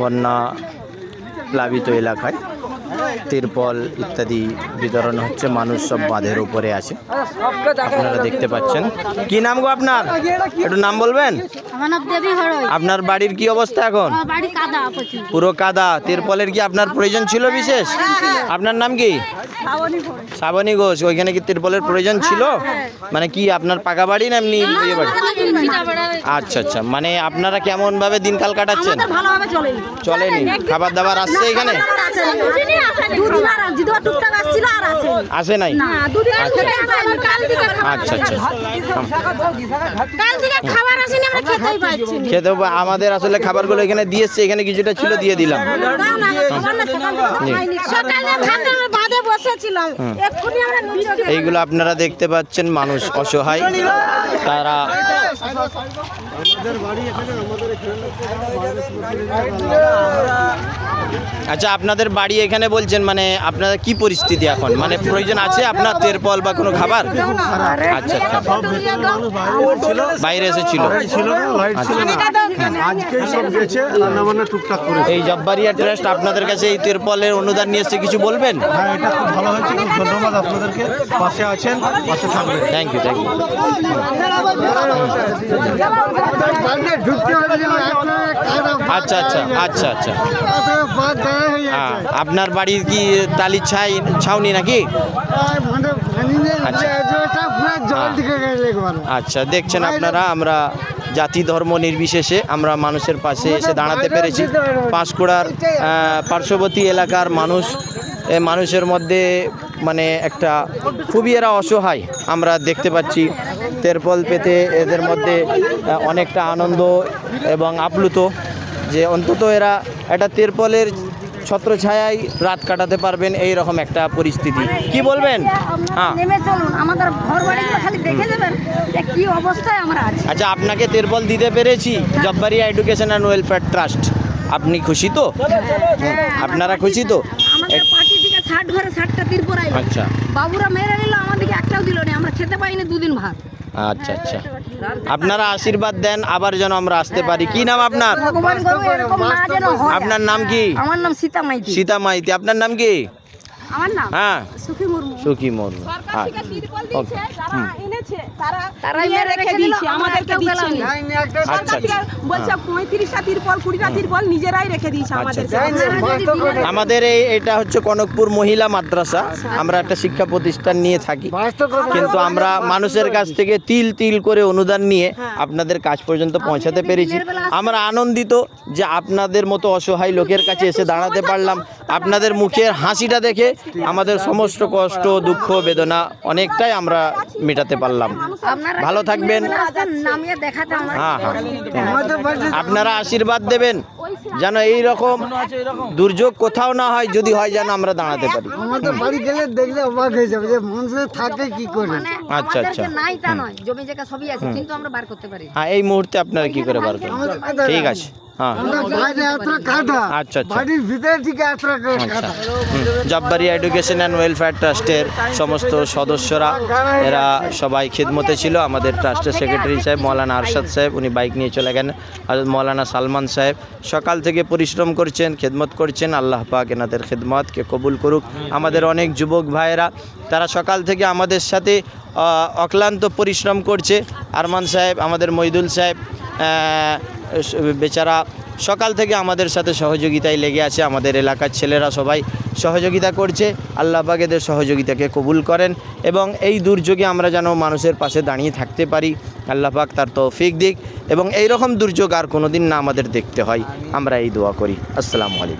বন্যা প্লাবিত এলাকায়। তিরপল ইত্যাদি বিতরণ হচ্ছে মানুষ সব বাঁধের উপরে আছে আপনারা দেখতে পাচ্ছেন। কি নাম গো আপনার? একটু নাম বলবেন? আপনার বাড়ির কি অবস্থা এখন? পুরো কাদা। তিরপলের কি আপনার প্রয়োজন ছিল বিশেষ? আপনার নাম কি? শ্রাবণী ঘোষ। ওইখানে কি তিরপলের প্রয়োজন ছিল? মানে কি আপনার পাকা বাড়ি না এমনি ইয়ে বাড়ি? আচ্ছা আচ্ছা মানে আপনারা কেমন ভাবে দিনকাল কাটাচ্ছেন চলেনি খাবার দাবার আসছে এখানে দুদিন আর যদি টুকটাক আসছিল আর আছে আসে নাই আচ্ছা আচ্ছা কাল থেকে খাবার আসেনি আমরা খেতেই পাচ্ছি না। খেতে হবে। আমাদের আসলে খাবারগুলো এখানে দিয়ে এসছে এখানে কিছুটা ছিল দিয়ে দিলাম বসেছিলাম। এক্ষুনি আমরা এইগুলো আপনারা দেখতে পাচ্ছেন মানুষ অসহায়। তারা আচ্ছা আপনাদের বাড়ি এখানে বলছেন মানে আপনাদের কি পরিস্থিতি এখন? মানে প্রয়োজন আছে আপনার তেরপল বা কোনো খাবার? আচ্ছা আচ্ছা। বাইরে এসেছিল। ছিল না লাইট ছিল না। আজকেই সব গেছে রান্না বান্না টুকটাক করে এই জব্বারিয়া ট্রাস্ট আপনাদের কাছে এই তেরপলের অনুদান নিয়ে এসে কিছু বলবেন? হ্যাঁ এটা খুব ভালো হয়েছে খুব ধন্যবাদ আপনাদেরকে। পাশে আছেন পাশে থাকবেন। থ্যাংক ইউ থ্যাংক ইউ আচ্ছা আচ্ছা আচ্ছা আচ্ছা। হ্যাঁ আপনার বাড়ির কি টালির ছাই ছাউনি নাকি? আচ্ছা। আচ্ছা দেখছেন আপনারা আমরা জাতি ধর্ম নির্বিশেষে আমরা মানুষের পাশে এসে দাঁড়াতে পেরেছি। পাঁশকুড়ার পার্শ্ববর্তী এলাকার মানুষ মানুষের মধ্যে মানে একটা খুবই এরা অসহায় আমরা দেখতে পাচ্ছি। তেরপল পেতে এদের মধ্যে অনেকটা আনন্দ এবং আপ্লুত যে অন্তত এরা একটা তেরপলের ছত্রছায়ায় রাত কাটাতে পারবেন এই রকম একটা পরিস্থিতি। কি বলবেন? হ্যাঁ। আমাদের ঘর খালি দেখে দেবেন যে কি অবস্থায় আমরা আছি। আচ্ছা আপনাকে তেরপল দিতে পেরেছি Jabbaria education and welfare trust. আপনি খুশি তো? আপনারা খুশি তো আমাদের পার্টি থেকে ষাট আচ্ছা। বাবুরা মেরে নিল আমাদেরকে একটাও দিল না আমরা খেতে পাইনি দুদিন ভাত। আচ্ছা আচ্ছা। আপনারা আশীর্বাদ দেন আবার যেন আমরা আসতে পারি। কি নাম আপনার? হয়। আপনার নাম কি? আমার নাম সীতা মাইতি। সীতা মাইতি। আপনার নাম কি? আমার নাম হ্যাঁ। সুখী মুর্মু। সুখী মুর্মু। আচ্ছা ওকে। হুম। তারাই মেরে রেখে দিয়েছে আমাদেরকে দিচ্ছে না। আচ্ছা আচ্ছা। বলছে তিরপল তিরপল নিজেরাই রেখে দিয়েছে আচ্ছা আমাদের আমাদের এই এটা হচ্ছে কনকপুর মহিলা মাদ্রাসা। আমরা একটা শিক্ষা প্রতিষ্ঠান নিয়ে থাকি। কিন্তু আমরা মানুষের কাছ থেকে তিল তিল করে অনুদান নিয়ে আপনাদের কাজ পর্যন্ত পৌঁছাতে পেরেছি। আমরা আনন্দিত যে আপনাদের মতো অসহায় লোকের কাছে এসে দাঁড়াতে পারলাম। আপনাদের মুখের হাসিটা দেখে আমাদের সমস্ত কষ্ট দুঃখ বেদনা অনেকটাই আমরা মেটাতে পারলাম। ভালো থাকবেন। হ্যাঁ হ্যাঁ। আপনারা আশীর্বাদ দেবেন যেন এই রকম দুর্যোগ কোথাও না হয় যদি হয় যেন আমরা দাঁড়াতে পারি। আমাদের বাড়ি গেলে দেখলে অবাক হয়ে যাবে যে মানুষের থাকে কি করে। মানে আচ্ছা, আচ্ছা। নাই তা নয় জমি জায়গা সবই আছে কিন্তু আমরা বার করতে পারি। হ্যাঁ এই মুহূর্তে আপনারা কি করে বার করবেন? ঠিক আছে। হ্যাঁ। আচ্ছা আচ্ছা। আচ্ছা। হুম। জব্বারিয়া এডুকেশন অ্যান্ড ওয়েলফেয়ার ট্রাস্টের সমস্ত সদস্যরা এরা সবাই খিদমতে ছিল। আমাদের ট্রাস্টের সেক্রেটারি সাহেব মৌলানা আরশাদ সাহেব উনি বাইক নিয়ে চলে গেলেন। আর মৌলানা সালমান সাহেব সকাল থেকে পরিশ্রম করছেন খেদমত করছেন। আল্লাহ পাক এনাদের খেদমতকে কবুল করুক। আমাদের অনেক যুবক ভাইয়েরা তারা সকাল থেকে আমাদের সাথে অক্লান্ত পরিশ্রম করছে। আরমান সাহেব আমাদের মইদুল সাহেব বেচারা সকাল থেকে আমাদের সাথে সহযোগিতায় লেগে আছে, আমাদের এলাকার ছেলেরা সবাই সহযোগিতা করছে আল্লাহ পাক এদের সহযোগিতাকে কবুল করেন এবং এই দুর্যোগে আমরা যেন মানুষের পাশে দাঁড়িয়ে থাকতে পারি আল্লাহ পাক তার তৌফিক দিক এবং এই রকম দুর্যোগ আর কোনো দিন না আমাদের দেখতে হয়। আমরা এই দোয়া করি। আসসালামু আলাইকুম।